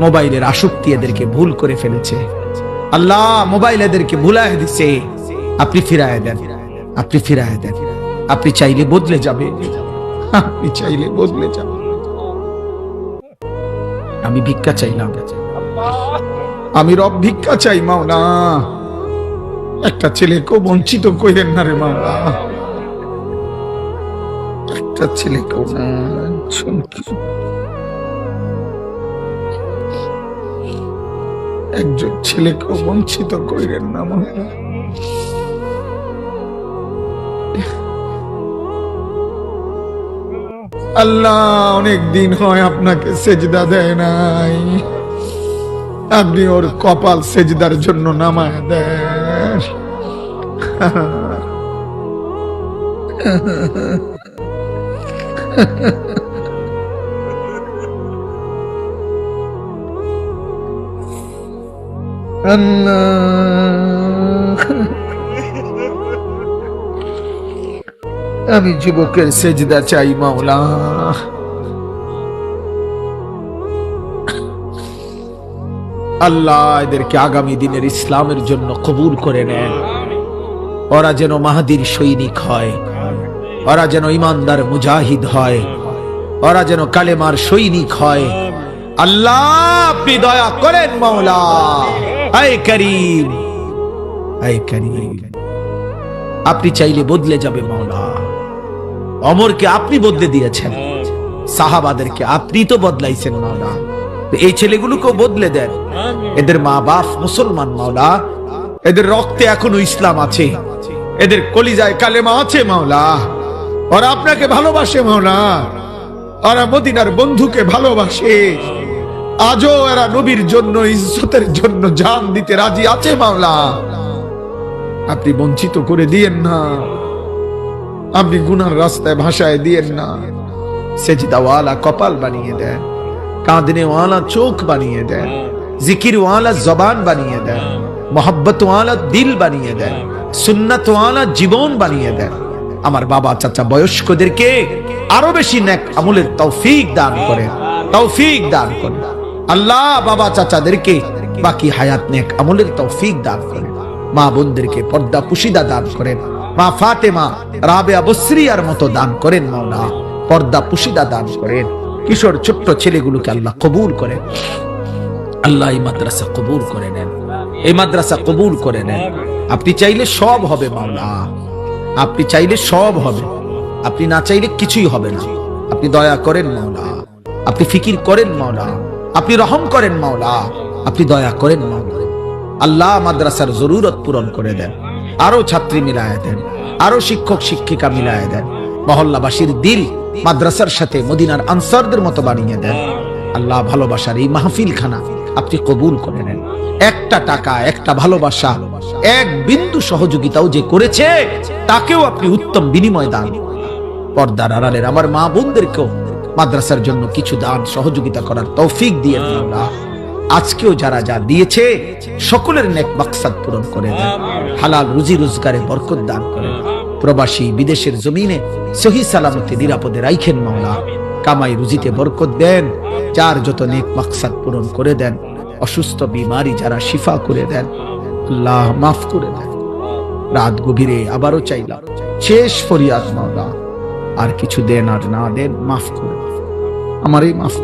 মোবাইলের আসক্তি এদেরকে ভুল করে ফেলেছে। আল্লাহ মোবাইল এদেরকে ভুলায় দিছে। আপনি ফিরায় দেন। আপনি ফিরায় দেন। আপনি চাইলে বদলে যাবে আপনি চাইলে বদলে যাবে আমি ভিক্ষা চাইলাম। আমি রব ভিক্ষা চাই মাওলা একটা ছেলেকেও বঞ্চিত কইলেন না রে মাওলা একটা ছেলে ছেলেকেও একজন ছেলেকে বঞ্চিত কইলেন না মাওলা আল্লাহ, অনেক দিন হয় আপনাকে সেজদা দেয় নাই। আপনি ওর কপাল সেজদার জন্য নামায় দেন। আমি যুবকের সেজদা চাই, মাওলা। আল্লাহ এদেরকে আগামী দিনের ইসলামের জন্য কবুল করে নেন। ওরা যেন মাহাদির সৈনিক হয়, ওরা যেন ইমানদার মুজাহিদ হয়, ওরা যেন কালেমার সৈনিক হয়। আল্লাহ আপনি দয়া করেন, মাওলা। আয় করিম আয় করিম। আপনি চাইলে বদলে যাবে মাওলা। অমরকে আপনি বদলে দিয়েছেন। সাহাবাদেরকে আপনি তো বদলাইছেন মাওলা। এই ছেলেগুলোকেও বদলে দেন। এদের মা বাপ মুসলমান মাওলা। এদের রক্তে এখনও ইসলাম আছে। এদের কলিজায় কালেমা আছে মাওলা। ওরা আপনাকে ভালোবাসে মাওলা। ওরা মদিনার বন্ধুকে ভালোবাসে। আজও এরা নবীর জন্য, ইজ্জতের জন্য জান দিতে রাজি আছে মাওলা। আপনি বঞ্চিত করে দিয়েন না। আপনি গুনার রাস্তায় ভাষায় দিয়েন না। সেজদাওয়ালা কপাল বানিয়ে দেন। কাঁদনে ওয়ালা চোখ বানিয়ে দেন। জবান বানিয়ে দেন। মোহব্বত ওয়ালা দিল বানিয়ে দেন। জীবন বানিয়ে দেন। আমার বাবা চাচা বয়স্কদেরকে আরও বেশি নেক আমলের তৌফিক দান করেন। তৌফিক দান করেন। আল্লাহ, বাবা, চাচাদেরকে বাকি হায়াত নেক আমলের তৌফিক দান করেন। মা বোনদেরকে পর্দা পুশিদা দান করেন। মা ফাতেমা রাবেয়া বসরিয়ার মতো দান করেন মাওলা পর্দা পুশিদা দান করেন। কিশোর ছোট্ট ছেলেগুলোকে আল্লাহ কবুল করেন। আল্লাহ এই মাদ্রাসা কবুল করে নেন। এই মাদ্রাসা কবুল করে নেন। আপনি চাইলে সব হবে মাওলা আপনি চাইলে সব হবে। আপনি না চাইলে কিছুই হবে না। আপনি দয়া করেন মাওলা আপনি ফিকির করেন মাওলা আপনি রহম করেন মাওলা, আপনি দয়া করেন মাওলা। আল্লাহ মাদ্রাসার জরুরত পূরণ করে দেন আরও ছাত্রী মিলায় দেন আরও শিক্ষক, শিক্ষিকা মিলায় দেন। মহল্লাবাসীর দিল মাদ্রাসার সাথে মদিনার আনসারদের মতো বানিয়ে দেন। আল্লাহ ভালোবাসার এই মাহফিল খানা আপনি কবুল করে নেন। একটা টাকা, একটা ভালোবাসা, এক বিন্দু সহযোগিতাও যে করেছে, তাকেও আপনি উত্তম বিনিময় দান। পর্দার আড়ালের আমার মা বোনদেরকেও মাদ্রাসার জন্য কিছু দান সহযোগিতা করার তৌফিক দিয়ে আল্লাহ। আজকেও যারা যা দিয়েছে, সকলের নেক মাকসাদ পূরণ করে দেন। হালাল রুজি রোজগারে বরকত দান করেন প্রবাসী বিদেশের জমিনে সহি সালামতে নিরাপদে রাইখেন মাওলা। কামাই রুজিতে বরকত দেন, যার যত নেক মাকসাদ পূরণ করে দেন, অসুস্থ বিমারি যারা শিফা করে দেন, আল্লাহ মাফ করে দেন। রাত গভীরে আবারও চাইলাম। শেষ ফরিয়াদ মাওলা। আর কিছু দেন আর না দেন মাফ করে আমার এই মাফ।